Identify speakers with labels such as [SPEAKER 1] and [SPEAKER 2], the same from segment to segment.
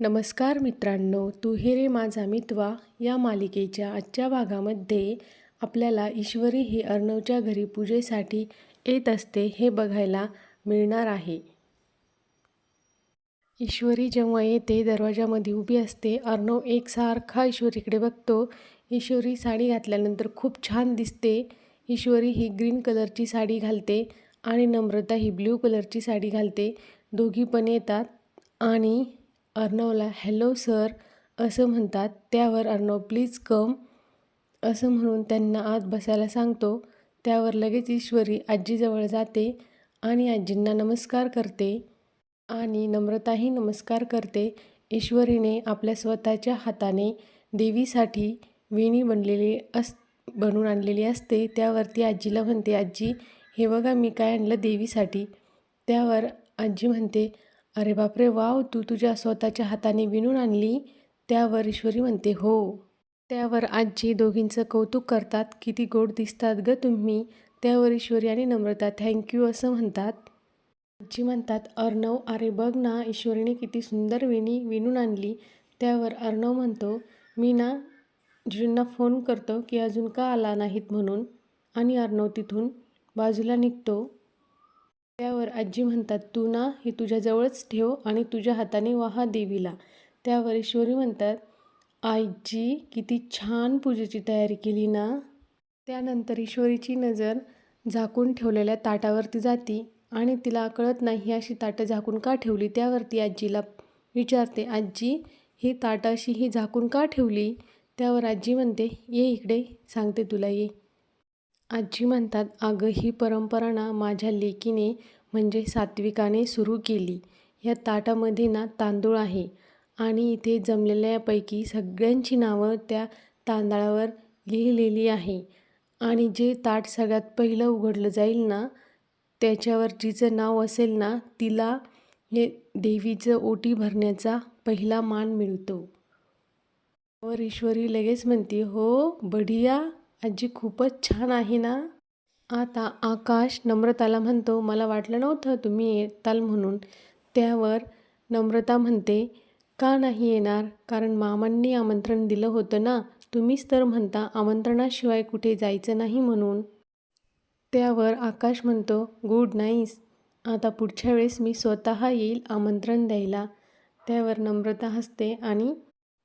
[SPEAKER 1] नमस्कार मित्रांनो तू हे रे माझा मितवा या मालिकेच्या आजच्या भागामध्ये आपल्याला ईश्वरी ही अर्णवच्या घरी पूजेसाठी येत असते हे बघायला मिळणार आहे. ईश्वरी जेव्हा येते दरवाजामध्ये उभी असते अर्णव एकसारखा ईश्वरीकडे बघतो. ईश्वरी साडी घातल्यानंतर खूप छान दिसते. ईश्वरी ही ग्रीन कलरची साडी घालते आणि नम्रता ही ब्ल्यू कलरची साडी घालते. दोघी पण येतात आणि अर्णवला हॅलो सर असं म्हणतात. त्यावर अर्णव प्लीज कम असं म्हणून त्यांना आत बसायला सांगतो. त्यावर लगेच ईश्वरी आजीजवळ जाते आणि आजींना नमस्कार करते आणि नम्रताही नमस्कार करते. ईश्वरीने आपल्या स्वतःच्या हाताने देवीसाठी वेणी बनलेली अस बनवून आणलेली असते. त्यावरती आजीला म्हणते आजी हे बघा मी काय आणलं देवीसाठी. त्यावर आजी म्हणते अरे बापरे वाव तू तुझ्या स्वतःच्या हाताने विणून आणली. त्यावर ईश्वरी म्हणते हो. त्यावर आजी दोघींचं कौतुक करतात. किती गोड दिसतात ग तुम्ही. त्यावर ईश्वरी आणि नम्रता थँक्यू असं म्हणतात. आजी म्हणतात अर्णव अरे बघ ना ईश्वरीने किती सुंदर विणी विणून आणली. त्यावर अर्णव म्हणतो मी ना जिजूंना फोन करतो की अजून का आला नाहीत म्हणून. आणि अर्णव तिथून बाजूला निघतो. त्यावर आजी म्हणतात तू ना हे तुझ्याजवळच ठेव आणि तुझ्या हाताने वाहा देवीला. त्यावर ईश्वरी म्हणतात आईजी किती छान पूजेची तयारी केली ना. त्यानंतर ईश्वरीची नजर झाकून ठेवलेल्या ताटावरती जाती आणि तिला कळत नाही ही अशी ताटं झाकून का ठेवली? त्यावरती आजीला विचारते आजी ही ताटं अशी ही झाकून का ठेवली? त्यावर आजी म्हणते ये इकडे सांगते तुला ये. आजी म्हणतात अगं ही परंपरा ना माझ्या लेकीने म्हणजे सात्विकाने सुरू केली. या ताटामध्ये ना तांदूळ आहे आणि इथे जमलेल्यापैकी सगळ्यांची नावं त्या तांदळावर लिहिलेली आहे. आणि जे ताट सगळ्यात पहिलं उघडलं जाईल ना त्याच्यावर जिचं नाव असेल ना तिला हे देवीचं ओटी भरण्याचा पहिला मान मिळतो. वर ईश्वरी लगेच म्हणते हो बढिया आजी खूपच छान आहे ना? आता आकाश नम्रताला म्हणतो मला वाटलं नव्हतं तुम्ही येताल म्हणून. त्यावर नम्रता म्हणते का नाही येणार? कारण मामांनी आमंत्रण दिलं होतं ना? तुम्हीच तर म्हणता आमंत्रणाशिवाय कुठे जायचं नाही म्हणून. त्यावर आकाश म्हणतो गुड नाईस. आता पुढच्या वेळेस मी स्वतः येईल आमंत्रण द्यायला. त्यावर नम्रता हसते आणि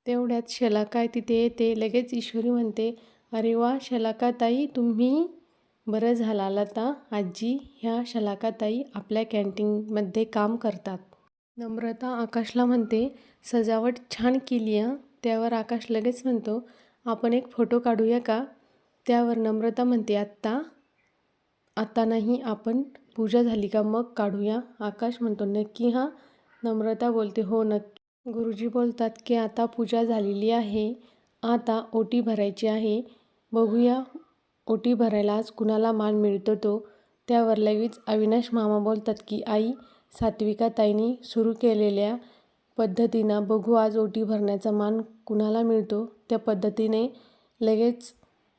[SPEAKER 1] तेवढ्यात शलाका तिथे येते लगेच ईश्वरी म्हणते अरे वा शलाकाताई तुम्ही बरं झालाल आता. आजी ह्या शलाकाताई आपल्या कॅन्टीनमध्ये काम करतात. नम्रता आकाशला म्हणते सजावट छान केली आहे त्यावर आकाश लगेच म्हणतो आपण एक फोटो काढूया का? त्यावर नम्रता म्हणते आत्ता? आत्ता नाही आपण पूजा झाली का? मग काढूया. आकाश म्हणतो नक्की हां? नम्रता बोलते हो नक्की. गुरुजी बोलतात की आता पूजा झालेली आहे. आता ओटी भरायची आहे. बघूया. ओटी भरायला आज कुणाला मान मिळतो तो? त्यावर लगेच अविनाश मामा बोलतात की आई सात्विका ताईंनी सुरू केलेल्या पद्धतीनं बघू आज ओटी भरण्याचा मान कुणाला मिळतो? त्या पद्धतीने लगेच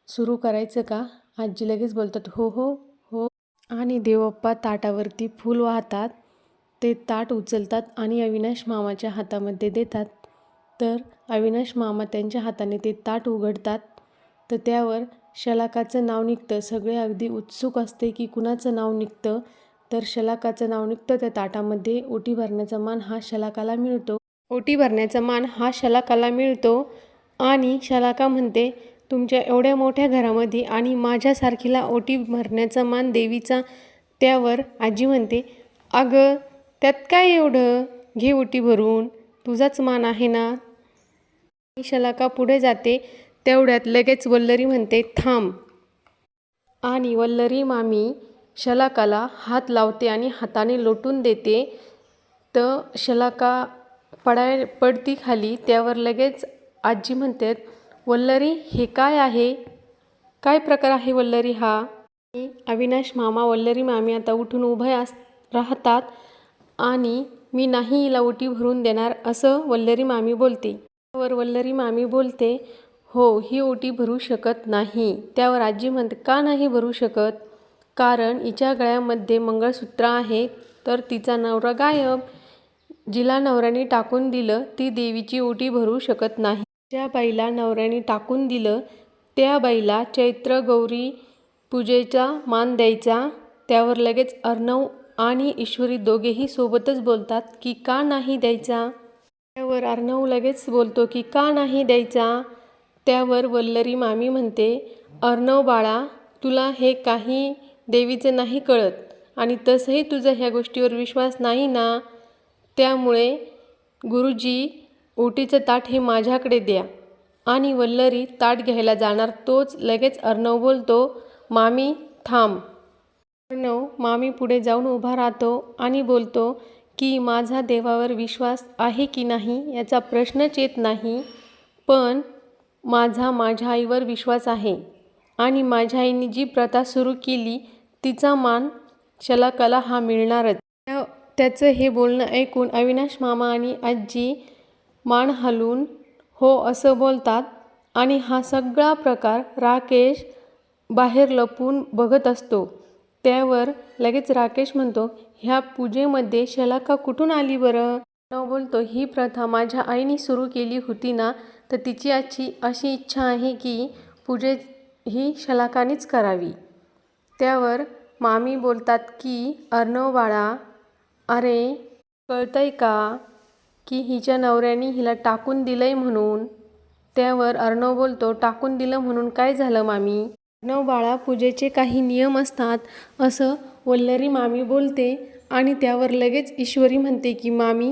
[SPEAKER 1] सुरू करायचं का? आजी लगेच बोलतात हो हो हो. आणि देवप्पा ताटावरती फूल वाहतात. ते ताट उचलतात आणि अविनाश मामाच्या हातामध्ये देतात. तर अविनाश मामा त्यांच्या हाताने ते ताट उघडतात. तर त्यावर शलाकाचं नाव निघतं. सगळे अगदी उत्सुक असते की कुणाचं नाव निघतं. तर शलाकाचं नाव निघतं त्या ताटामध्ये. ओटी भरण्याचा मान हा शलाकाला मिळतो. ओटी भरण्याचा मान हा शलाकाला मिळतो. आणि शलाका म्हणते तुमच्या एवढ्या मोठ्या घरामध्ये आणि माझ्यासारखीला ओटी भरण्याचा मान देवीचा त्यावर आजी म्हणते अगं त्यात काय एवढं? घे ओटी भरून. तुझाच मान आहे ना? शलाका पुढे जाते तेवढ्यात लगेच वल्लरी म्हणते थांब. आणि वल्लरी मामी शलाकाला हात लावते आणि हाताने लोटून देते. तर शलाका पडाय पडती खाली त्यावर लगेच आजी म्हणतात वल्लरी हे काय आहे? काय प्रकार आहे वल्लरी हा? अविनाश मामा वल्लरी मामी आता उठून उभे अस राहतात. आणि मी नाही हिला ओटी भरून देणार असं वल्लरी मामी बोलते. त्यावर वल्लरी मामी बोलते हो ही ओटी भरू शकत नाही. त्यावर आजी म्हणते का नाही भरू शकत? कारण हिच्या गळ्यामध्ये मंगळसूत्र आहे तर तिचा नवरा गायब. जिला नवऱ्याने टाकून दिलं ती देवीची ओटी भरू शकत नाही. ज्या बाईला नवऱ्याने टाकून दिलं त्या बाईला चैत्र गौरी पूजेचा मान द्यायचा. त्यावर लगेच अर्णव आणि ईश्वरी दोघेही सोबतच बोलतात की का नाही द्यायचा? त्यावर अर्णव लगेच बोलतो की का नाही द्यायचा? त्यावर वल्लरी मामी म्हणते अर्णव बाळा तुला हे काही देवीचं नाही कळत आणि तसंही तुझा ह्या गोष्टीवर विश्वास नाही ना? त्यामुळे गुरुजी ओटीचं ताट हे माझ्याकडे द्या. आणि वल्लरी ताट घ्यायला जाणार तोच लगेच अर्णव बोलतो मामी थांब. अर्णव मामी पुढे जाऊन उभा राहतो आणि बोलतो की माझा देवावर विश्वास आहे की नाही याचा प्रश्नच येत नाही पण माझा माझ्या आईवर विश्वास आहे. आणि माझ्या आईने जी प्रथा सुरू केली तिचा मान शलाकाला हा मिळणारच. त्या त्याचं हे बोलणं ऐकून अविनाश मामा आणि आजी मान हलून हो असं बोलतात. आणि हा सगळा प्रकार राकेश बाहेर लपून बघत असतो. त्यावर लगेच राकेश म्हणतो ह्या पूजेमध्ये शलाका कुठून आली बरं? नव बोलतो ही प्रथा माझ्या आईने सुरू केली होती ना तर तिची आजची अशी इच्छा आहे की पूजे ही शलाकानेच करावी. त्यावर मामी बोलतात की अर्णव बाळा अरे कळतंय का की हिच्या नवऱ्याने हिला टाकून दिलंय म्हणून? त्यावर अर्णव बोलतो टाकून दिलं म्हणून काय झालं मामी? अर्णव बाळा पूजेचे काही नियम असतात असं वल्लरी मामी बोलते आणि त्यावर लगेच ईश्वरी म्हणते की मामी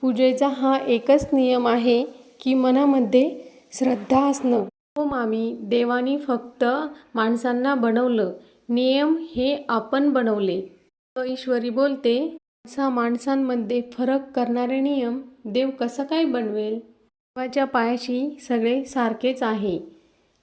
[SPEAKER 1] पूजेचा हा एकच नियम आहे की मनामध्ये श्रद्धा असणं. हो मामी देवानी फक्त माणसांना बनवलं. नियम हे आपण बनवले. तर ईश्वरी बोलते असा माणसांमध्ये फरक करणारे नियम देव कसं काय बनवेल? देवाच्या पायाशी सगळे सारखेच आहे.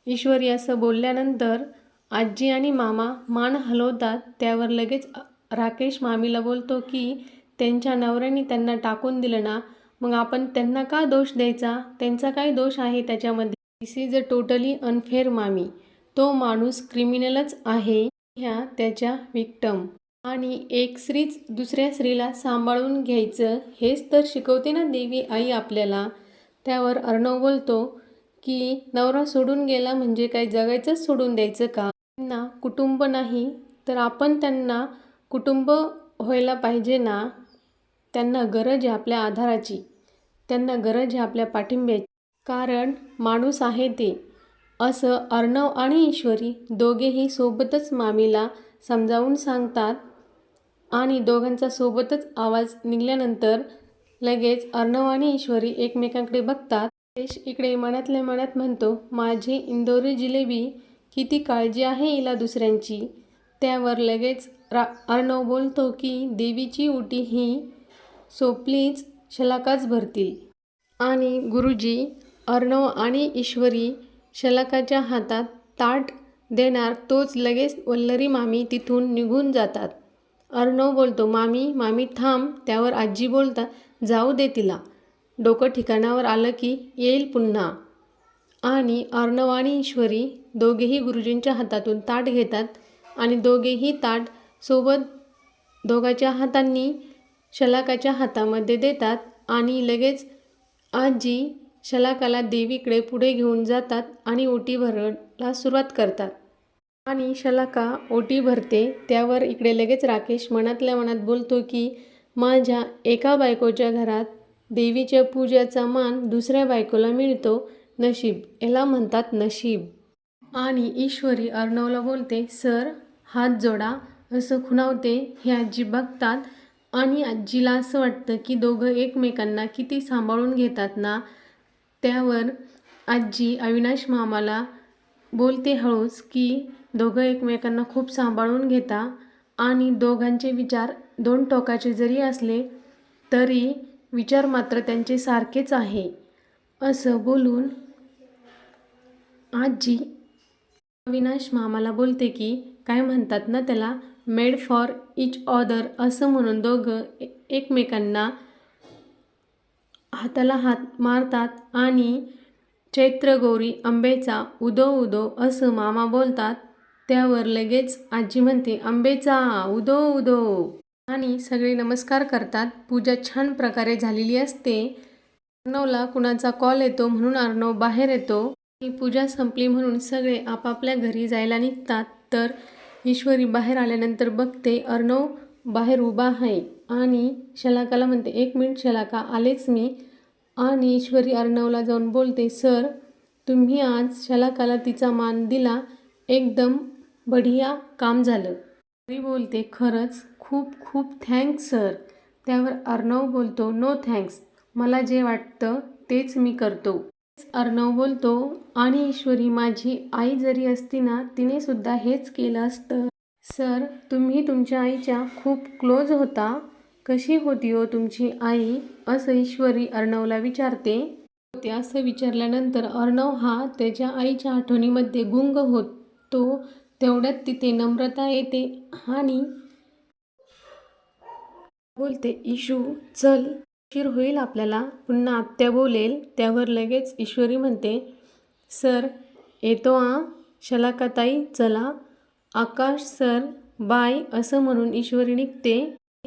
[SPEAKER 1] ईश्वरी असं बोलल्यानंतर आजी आणि मामा मान हलवतात. त्यावर लगेच राकेश मामीला बोलतो की त्यांच्या नवऱ्याने त्यांना टाकून दिलं ना मग आपण त्यांना का दोष द्यायचा? त्यांचा काय दोष आहे त्याच्यामध्ये? This is a totally unfair मामी. तो माणूस क्रिमिनलच आहे ह्या त्याच्या विक्टम आणि एक स्त्रीच दुसऱ्या स्त्रीला सांभाळून घ्यायचं हेच तर शिकवते ना देवी आई आपल्याला. त्यावर अर्णव बोलतो की नवरा सोडून गेला म्हणजे काय? जगायचंच सोडून द्यायचं का? त्यांना कुटुंब नाही तर आपण त्यांना कुटुंब व्हायला पाहिजे ना. त्यांना गरज आहे आपल्या आधाराची. त्यांना गरज आहे आपल्या पाठिंब्याची. कारण माणूस आहे ते. असं अर्णव आणि ईश्वरी दोघेही सोबतच मामीला समजावून सांगतात आणि दोघांचा सोबतच आवाज निघाल्यानंतर लगेच अर्णव आणि ईश्वरी एकमेकांकडे बघतात. देश इकडे मनातल्या मनात म्हणतो माझी इंदोरी जिलेबी किती काळजी आहे हिला दुसऱ्यांची? त्यावर लगेच रा अर्णव बोलतो की देवीची उटी ही सोपलीच शलाकाच भरतील. आणि गुरुजी अर्णव आणि ईश्वरी शलाकाच्या हातात ताट देणार तोच लगेच वल्लरी मामी तिथून निघून जातात. अर्णव बोलतो मामी मामी थांब त्यावर आजी बोलतात जाऊ दे तिला. डोकं ठिकाणावर आलं की येईल पुन्हा. आणि अर्णव आणि ईश्वरी दोघेही गुरुजींच्या हातातून ताट घेतात आणि दोघेही ताट सोबत दोघांच्या हातांनी शलाकाच्या हातामध्ये देतात आणि लगेच आजी शलाकाला देवीकडे पुढे घेऊन जातात आणि ओटी भरायला सुरुवात करतात. आणि शलाका ओटी भरते त्यावर इकडे लगेच राकेश मनातल्या मनात बोलतो की माझ्या एका बायकोच्या घरात देवीच्या पूजेचा मान दुसऱ्या बायकोला मिळतो नशीब. याला म्हणतात नशीब. आणि ईश्वरी अर्णवला बोलते सर हात जोडा. असं खुणावते हे आजी बघतात आणि आजीला असं वाटतं की दोघं एकमेकांना किती सांभाळून घेतात ना त्यावर आजी अविनाश मामाला बोलते हळूच की दोघं एकमेकांना खूप सांभाळून घेता आणि दोघांचे विचार दोन टोकाचे जरी असले तरी विचार मात्र त्यांचे सारखेच आहे. असं बोलून आजी अविनाश मामाला बोलते की काय म्हणतात ना त्याला? मेड फॉर इच ऑदर असं म्हणून दोघं एकमेकांना हाताला हात मारतात आणि चैत्रगौरी आंबेचा उदो उदो असं मामा बोलतात त्यावर लगेच आजी म्हणते आंबेचा उदो उदो. आणि सगळे नमस्कार करतात. पूजा छान प्रकारे झालेली असते. अर्णवला कुणाचा कॉल येतो म्हणून अर्णव बाहेर येतो. पूजा संपली म्हणून सगळे आपापल्या घरी जायला निघतात. तर ईश्वरी बाहेर आल्यानंतर बघते अर्णव बाहेर उभा आहे आणि शलाकाला म्हणते एक मिनिट शलाका आलेच मी. आणि ईश्वरी अर्णवला जाऊन बोलते सर तुम्ही आज शलाकाला तिचा मान दिला. एकदम बढिया काम झालं. तरी बोलते खरंच खूप खूप थँक्स सर. त्यावर अर्णव बोलतो नो थँक्स मला जे वाटतं तेच मी करतो. अर्णव बोलतो आणि ईश्वरी माझी आई जरी असती ना तिने सुद्धा हेच केलं असतं. सर तुम्ही तुमच्या आईच्या खूप क्लोज होता. कशी होती हो तुमची आई? असं ईश्वरी अर्णवला विचारते. ते असं विचारल्यानंतर अर्णव हा त्याच्या आईच्या आठवणीमध्ये गुंग होतो. तेवढ्यात तिथे नम्रता येते आणि बोलते इशू चल. उशीर होईल आपल्याला. पुन्हा आत्या बोलेल त्यावर लगेच ईश्वरी म्हणते सर येतो आ. शलाकाताई चला. आकाश सर बाय असं म्हणून ईश्वरी निघते.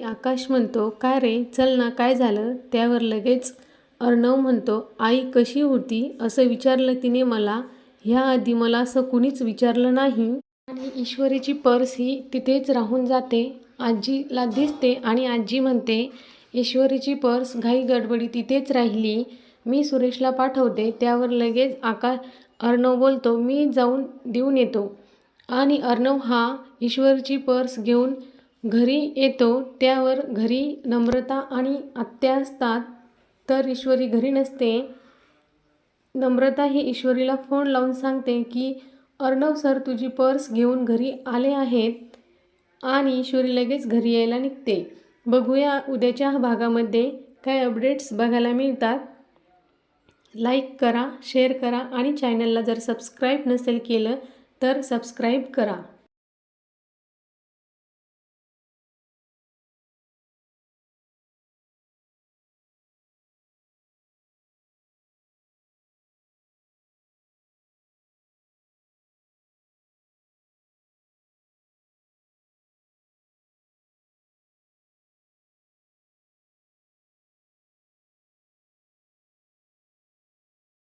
[SPEAKER 1] आकाश म्हणतो काय रे? चल ना काय झालं? त्यावर लगेच अर्णव म्हणतो आई कशी होती? असं विचारलं तिने मला. ह्याआधी मला असं कुणीच विचारलं नाही. आणि ईश्वरीची पर्स ही तिथेच राहून जाते. आजीला दिसते आणि आजी म्हणते ईश्वरीची पर्स घाई गडबडी तिथेच राहिली. मी सुरेशला पाठवते त्यावर लगेच आका अर्णव बोलतो मी जाऊन देऊन येतो. आणि अर्णव हा ईश्वरची पर्स घेऊन घरी येतो. त्यावर घरी नम्रता आणि आत्या असतात तर ईश्वरी घरी नसते. नम्रता ही ईश्वरीला फोन लावून सांगते की अर्णव सर तुझी पर्स घेऊन घरी आले आहेत. आणि ईश्वरी लगेच घरी यायला निघते. बघूया उद्याच्या भागामध्ये काय अपडेट्स बघायला मिळतात. लाईक करा शेअर करा आणि चॅनलला जर सबस्क्राईब नसेल केलं तर सबस्क्राईब करा.